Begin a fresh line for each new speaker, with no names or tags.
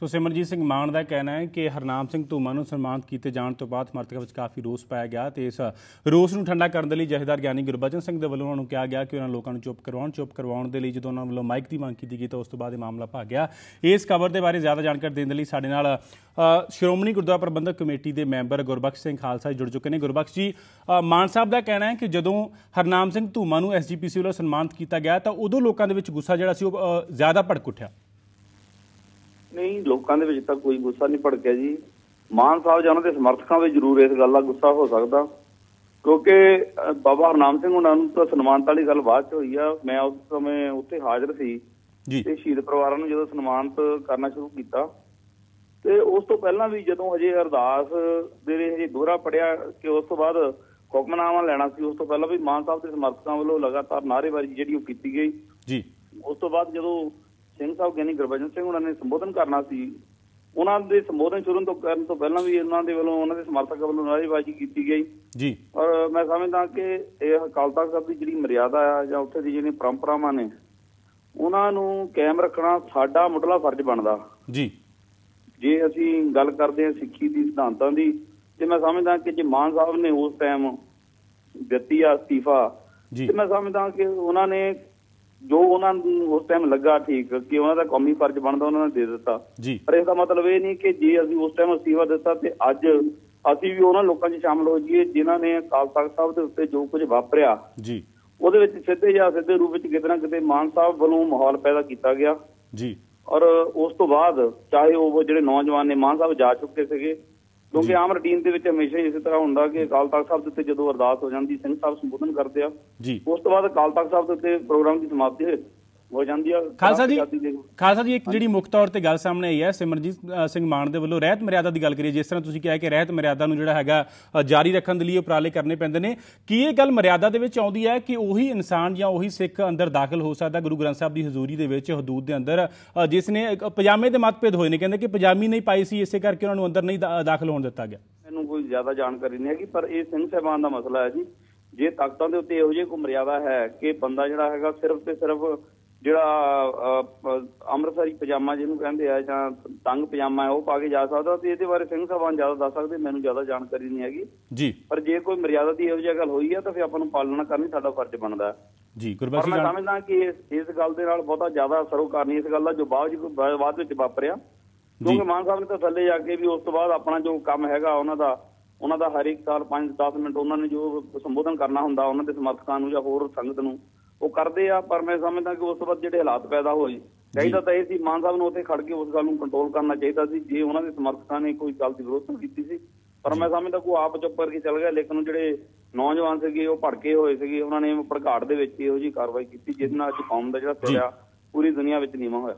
ਸੋ ਸਿਮਰਜੀਤ ਸਿੰਘ ਮਾਨ ਦਾ ਕਹਿਣਾ ਹੈ ਕਿ ਹਰਨਾਮ ਸਿੰਘ ਧੂਮਾ ਨੂੰ ਸਨਮਾਨਿਤ ਕੀਤੇ ਜਾਣ ਤੋਂ ਬਾਅਦ ਸਮਰਥਕਾਂ ਵਿੱਚ ਕਾਫੀ ਰੋਸ ਪਾਇਆ ਗਿਆ ਤੇ ਇਸ ਰੋਸ ਨੂੰ ਠੰਡਾ ਕਰਨ ਦੇ ਲਈ ਜਥੇਦਾਰ ਗਿਆਨੀ ਗੁਰਬਚਨ ਸਿੰਘ ਦੇ ਵੱਲੋਂ ਉਹਨਾਂ ਨੂੰ ਕਿਹਾ ਗਿਆ ਕਿ ਉਹਨਾਂ ਲੋਕਾਂ ਨੂੰ ਚੁੱਪ ਕਰਵਾਉਣ ਚੁੱਪ ਕਰਵਾਉਣ ਦੇ ਲਈ ਜਦੋਂ ਉਹਨਾਂ ਵੱਲੋਂ ਮਾਈਕ ਦੀ ਮੰਗ ਕੀਤੀ ਗਈ ਤਾਂ ਉਸ ਤੋਂ ਬਾਅਦ ਇਹ ਮਾਮਲਾ ਭਾ ਗਿਆ। ਇਸ ਖਬਰ ਦੇ ਬਾਰੇ ਜ਼ਿਆਦਾ ਜਾਣਕਾਰੀ ਦੇਣ ਦੇ ਲਈ ਸਾਡੇ ਨਾਲ ਸ਼੍ਰੋਮਣੀ ਗੁਰਦੁਆਰਾ ਪ੍ਰਬੰਧਕ ਕਮੇਟੀ ਦੇ ਮੈਂਬਰ ਗੁਰਬਖਸ਼ ਸਿੰਘ ਖਾਲਸਾ ਜੁੜ ਚੁੱਕੇ ਨੇ। ਗੁਰਬਖਸ਼ ਜੀ ਅ, ਮਾਨ ਸਾਹਿਬ ਦਾ ਕਹਿਣਾ ਹੈ ਕਿ ਜਦੋਂ ਹਰਨਾਮ ਸਿੰਘ ਧੂਮਾ ਨੂੰ ਐਸਜੀਪੀਸੀ ਵੱਲੋਂ ਸਨਮਾਨਿਤ ਕੀਤਾ ਗਿਆ ਤਾਂ ਉਦੋਂ ਲੋਕਾਂ ਦੇ ਵਿੱਚ ਗੁੱਸਾ ਜਿਹੜਾ ਸੀ ਉਹ ਜ਼ਿਆਦਾ ਭੜਕ ਉੱਠਿਆ।
ਨਹੀਂ ਲੋਕਾਂ ਦੇ ਵਿੱਚ ਤਾਂ ਕੋਈ ਗੁੱਸਾ ਨਹੀਂ ਭੜਕਿਆ ਜੀ। ਮਾਨ ਸਾਹਿਬ ਜਾਂ ਉਹਨਾਂ ਦੇ ਸਮਰਥਕਾਂ ਵਿੱਚ ਜ਼ਰੂਰ ਇਸ ਗੱਲ ਦਾ ਗੁੱਸਾ ਹੋ ਸਕਦਾ। ਕਿਉਂਕਿ ਬਾਬਾ ਹਰਨਾਮ ਸਿੰਘ ਉਹਨਾਂ ਨੂੰ ਤਾਂ ਸਨਮਾਨਤ ਵਾਲੀ ਗੱਲ ਬਾਅਦ ਚ ਹੋਈ ਆ। ਮੈਂ ਉਸ ਸਮੇਂ ਉੱਥੇ ਹਾਜ਼ਰ ਸੀ
ਜੀ।
ਤੇ ਸ਼ਹੀਦ ਪਰਿਵਾਰਾਂ ਨੂੰ ਜਦੋਂ ਸਨਮਾਨਿਤ ਕਰਨਾ ਸ਼ੁਰੂ ਕੀਤਾ ਤੇ ਉਸ ਤੋਂ ਪਹਿਲਾਂ ਵੀ ਜਦੋਂ ਹਜੇ ਅਰਦਾਸ ਦੇ ਲਈ ਹਜੇ ਦੋਹਰਾ ਪੜਿਆ ਕਿ ਉਸ ਤੋਂ ਬਾਅਦ ਹੁਕਮਨਾਮਾ ਲੈਣਾ ਸੀ ਉਸ ਤੋਂ ਪਹਿਲਾਂ ਵੀ ਮਾਨ ਸਾਹਿਬ ਦੇ ਸਮਰਥਕਾਂ ਵੱਲੋਂ ਲਗਾਤਾਰ ਨਾਅਰੇਬਾਜ਼ੀ ਜਿਹੜੀ ਉਹ ਕੀਤੀ ਗਈ।
ਜੀ।
ਉਸ ਤੋਂ ਬਾਅਦ ਜਦੋਂ ਸਿੰਘ ਸਾਹਿਬ ਗਿਆਨੀ ਗੁਰਬਚਨ ਸਿੰਘ ਉਹਨਾਂ ਨੇ ਸੰਬੋਧਨ ਕਰਨਾ ਸੀ ਉਹਨਾਂ ਦੇ ਸੰਬੋਧਨ ਸ਼ੁਰੂ ਤੋਂ ਕਰਨ ਤੋਂ ਪਹਿਲਾਂ ਵੀ ਉਹਨਾਂ ਦੇ ਵੱਲੋਂ ਉਹਨਾਂ ਦੇ ਸਮਰਥਕ ਵੱਲੋਂ ਨਾਅਰੇਬਾਜ਼ੀ ਕੀਤੀ ਗਈ।
ਜੀ।
ਔਰ ਮੈਂ ਸਮਝਦਾ ਕਿ ਇਹ ਅਕਾਲ ਤਖਤ ਸਾਹਿਬ ਦੀ ਜਿਹੜੀ ਮਰਿਆਦਾ ਆ ਜਾਂ ਉੱਥੇ ਦੀ ਜਿਹੜੀਆਂ ਪਰੰਪਰਾਵਾਂ ਨੇ ਉਹਨਾਂ ਨੂੰ ਕਾਇਮ ਰੱਖਣਾ ਸਾਡਾ ਮੁੱਢਲਾ ਫਰਜ਼ ਬਣਦਾ।
ਜੀ।
ਜੇ ਅਸੀਂ ਗੱਲ ਕਰਦੇ ਹਾਂ ਸਿੱਖੀ ਦੀ ਸਿਧਾਂਤਾਂ ਦੀ ਤੇ ਮੈਂ ਸਮਝਦਾ ਕਿ ਜੇ ਮਾਨ ਸਾਹਿਬ ਨੇ ਉਸ ਟਾਈਮ ਦਿੱਤੀ ਆ ਅਸਤੀਫਾ
ਜੀ।
ਤੇ ਮੈਂ ਸਮਝਦਾ ਕਿ ਉਹਨਾਂ ਨੇ ਜੋ ਉਹਨਾਂ ਨੂੰ ਉਸ ਟਾਈਮ ਲੱਗਾ ਠੀਕ ਕਿ ਉਹਨਾਂ ਦਾ ਕੌਮੀ ਫਰਜ਼ ਬਣਦਾ ਉਹਨਾਂ ਨੇ ਦੇ ਦਿੱਤਾ। ਪਰ ਇਸ ਦਾ ਮਤਲਬ ਇਹ ਨਹੀਂ ਕਿ ਜੇ ਅਸੀਂ ਉਸ ਟਾਈਮ ਅਸਤੀਫਾ ਦਿੱਤਾ ਤੇ ਅੱਜ ਅਸੀਂ ਵੀ ਉਹਨਾਂ ਲੋਕਾਂ 'ਚ ਸ਼ਾਮਲ ਹੋ ਜਾਈਏ ਜਿਨ੍ਹਾਂ ਨੇ ਅਕਾਲ ਤਖਤ ਸਾਹਿਬ ਦੇ ਉੱਤੇ ਜੋ ਕੁਝ ਵਾਪਰਿਆ।
ਜੀ।
ਉਹਦੇ ਵਿੱਚ ਸਿੱਧੇ ਜਾਂ ਸਿੱਧੇ ਰੂਪ ਵਿੱਚ ਕਿਤੇ ਨਾ ਕਿਤੇ ਮਾਨ ਸਾਹਿਬ ਵੱਲੋਂ ਮਾਹੌਲ ਪੈਦਾ ਕੀਤਾ ਗਿਆ।
ਜੀ।
ਔਰ ਉਸ ਤੋਂ ਬਾਅਦ ਚਾਹੇ ਉਹ ਜਿਹੜੇ ਨੌਜਵਾਨ ਨੇ ਮਾਨ ਸਾਹਿਬ ਜਾ ਚੁੱਕੇ ਸੀਗੇ ਕਿਉਂਕਿ ਆਮ ਰੁਟੀਨ ਦੇ ਵਿੱਚ ਹਮੇਸ਼ਾ ਹੀ ਇਸੇ ਤਰ੍ਹਾਂ ਹੁੰਦਾ ਕਿ ਅਕਾਲ ਤਖਤ ਸਾਹਿਬ ਦੇ ਉੱਤੇ ਜਦੋਂ ਅਰਦਾਸ ਹੋ ਜਾਂਦੀ ਸਿੰਘ ਸਾਹਿਬ ਸੰਬੋਧਨ ਕਰਦੇ ਆ। ਉਸ ਤੋਂ ਬਾਅਦ ਅਕਾਲ ਤਖਤ ਸਾਹਿਬ ਦੇ ਉੱਤੇ ਪ੍ਰੋਗਰਾਮ ਦੀ ਸਮਾਪਤੀ ਹੋ- ਹੋ ਜਾਂਦੀ ਆ
ਖਾਲਸਾ ਜੀ ਖਾਲਸਾ ਜੀ ਇੱਕ ਜਿਹੜੀ ਮੁੱਖ ਤੌਰ ਤੇ ਗੱਲ ਸਾਹਮਣੇ ਆਈ ਹੈ ਸਿਮਰਜੀਤ ਸਿੰਘ ਮਾਨ ਦੇ ਵੱਲੋਂ ਰਹਿਤ ਮਰਿਆਦਾ ਦੀ ਗੱਲ ਕਰੀਏ ਜਿਸ ਤਰ੍ਹਾਂ ਤੁਸੀਂ ਕਿਹਾ ਕਿ ਰਹਿਤ ਮਰਿਆਦਾ ਨੂੰ ਜਿਹੜਾ ਹੈਗਾ ਜਾਰੀ ਰੱਖਣ ਦੇ ਲਈ ਉਪਰਾਲੇ ਕਰਨੇ ਪੈਂਦੇ ਨੇ ਕੀ ਇਹ ਗੱਲ ਮਰਿਆਦਾ ਦੇ ਵਿੱਚ ਆਉਂਦੀ ਹੈ ਕਿ ਉਹੀ ਇਨਸਾਨ ਜਾਂ ਉਹੀ ਸਿੱਖ ਅੰਦਰ ਦਾਖਲ ਹੋ ਸਕਦਾ ਗੁਰੂ ਗ੍ਰੰਥ ਸਾਹਿਬ ਦੀ ਹਜ਼ੂਰੀ ਦੇ ਵਿੱਚ ਹਦੂਦ ਦੇ ਅੰਦਰ ਜਿਸ ਨੇ ਪਜਾਮੇ ਦੇ ਮਤਭੇਦ ਹੋਏ ਨੇ ਕਹਿੰਦੇ ਕਿ ਪਜਾਮੀ ਨਹੀਂ ਪਾਈ ਸੀ ਇਸੇ ਕਰਕੇ ਉਹਨਾਂ ਨੂੰ ਅੰਦਰ ਨਹੀਂ ਦਾਖਲ ਹੋਣ ਦਿੱਤਾ ਗਿਆ।
ਮੈਨੂੰ ਕੋਈ ਜ਼ਿਆਦਾ ਜਾਣਕਾਰੀ ਨਹੀਂ ਹੈਗੀ ਪਰ ਇਹ ਸਿੰਘ ਸਾਹਿਬਾਨ ਦਾ ਮਸਲਾ ਹੈ ਜੀ ਜੇ ਤਖਤਾਂ ਦੇ ਉੱਤੇ ਇਹੋ ਜਿਹੀ ਕੋਈ ਮਰਿਆਦਾ ਹੈ ਕਿ ਬੰਦਾ ਜਿਹੜਾ ਹੈਗਾ ਸਿਰਫ ਤੇ ਸਿਰਫ ਜਿਹੜਾ ਅੰਮ੍ਰਿਤਸਰੀ ਪਜਾਮਾ ਜਿਹਨੂੰ ਕਹਿੰਦੇ ਆ ਜਾਂ ਤੰਗ ਪਜਾਮਾ ਹੈ ਉਹ ਪਾ ਕੇ ਜਾ ਸਕਦਾ। ਤੇ ਇਹਦੇ ਬਾਰੇ ਸਿੰਘ ਸਾਹਿਬਾਨ ਜ਼ਿਆਦਾ ਦੱਸ ਸਕਦੇ ਮੈਨੂੰ ਜ਼ਿਆਦਾ ਜਾਣਕਾਰੀ ਨਹੀਂ ਹੈਗੀ।
ਜੀ।
ਪਰ ਜੇ ਕੋਈ ਮਰਿਆਦਾ ਦੀ ਇਹੋ ਜਿਹੀ ਗੱਲ ਹੋਈ ਹੈ ਤਾਂ ਫਿਰ ਆਪਾਂ ਨੂੰ ਪਾਲਣਾ ਕਰਨੀ ਸਾਡਾ ਫਰਜ਼ ਬਣਦਾ
ਜੀ ਗੁਰਬਖਸ਼
ਮੈਂ ਸਮਝਦਾ ਕਿ ਇਸ ਗੱਲ ਦੇ ਨਾਲ ਬਹੁਤਾ ਜ਼ਿਆਦਾ ਸਰੋਕਾਰ ਨਹੀਂ ਇਸ ਗੱਲ ਦਾ ਜੋ ਬਾਅਦ ਬਾਅਦ ਵਿੱਚ ਵਾਪਰਿਆ। ਕਿਉਂਕਿ ਮਾਨ ਸਾਹਿਬ ਨੇ ਤਾਂ ਥੱਲੇ ਜਾ ਕੇ ਵੀ ਉਸ ਤੋਂ ਬਾਅਦ ਆਪਣਾ ਜੋ ਕੰਮ ਹੈਗਾ ਉਹਨਾਂ ਦਾ ਉਹਨਾਂ ਦਾ ਹਰ ਇੱਕ ਸਾਲ 5-10 ਮਿੰਟ ਉਹਨਾਂ ਨੇ ਜੋ ਸੰਬੋਧਨ ਕਰਨਾ ਹੁੰਦਾ ਉਹਨਾਂ ਦੇ ਸਮਰਥਕਾਂ ਨੂੰ ਜਾਂ ਹੋਰ ਸੰਗਤ ਨੂੰ ਉਹ ਕਰਦੇ ਆ ਪਰ ਮੈਂ ਸਮਝਦਾ ਕਿ ਉਸ ਤੋਂ ਬਾਅਦ ਜਿਹੜੇ ਹਾਲਾਤ ਪੈਦਾ ਹੋਏ ਚਾਹੀਦਾ ਤਾਂ ਇਹ ਸੀ ਮਾਨ ਸਾਹਿਬ ਨੂੰ ਉੱਥੇ ਖੜ ਕੇ ਉਸ ਗੱਲ ਨੂੰ ਕੰਟਰੋਲ ਕਰਨਾ ਚਾਹੀਦਾ ਸੀ ਜੇ ਉਹਨਾਂ ਦੇ ਸਮਰਥਕਾਂ ਨੇ ਕੋਈ ਗੱਲ ਦੀ ਵਿਰੋਧਤਾ ਕੀਤੀ ਸੀ। ਪਰ ਮੈਂ ਸਮਝਦਾ ਕਿ ਉਹ ਆਪ ਚੁੱਪ ਕਰਕੇ ਚੱਲ ਗਿਆ ਲੇਕਿਨ ਜਿਹੜੇ ਨੌਜਵਾਨ ਸੀਗੇ ਉਹ ਭੜਕੇ ਹੋਏ ਸੀਗੇ ਉਹਨਾਂ ਨੇ ਭੜਕਾਟ ਦੇ ਵਿੱਚ ਇਹੋ ਜਿਹੀ ਕਾਰਵਾਈ ਕੀਤੀ ਜਿਸ ਨਾਲ ਅੱਜ ਕੌਮ ਦਾ ਜਿਹੜਾ ਸਿਰ ਆ ਪੂਰੀ ਦੁਨੀਆ ਵਿੱਚ ਨੀਵਾਂ ਹੋਇਆ।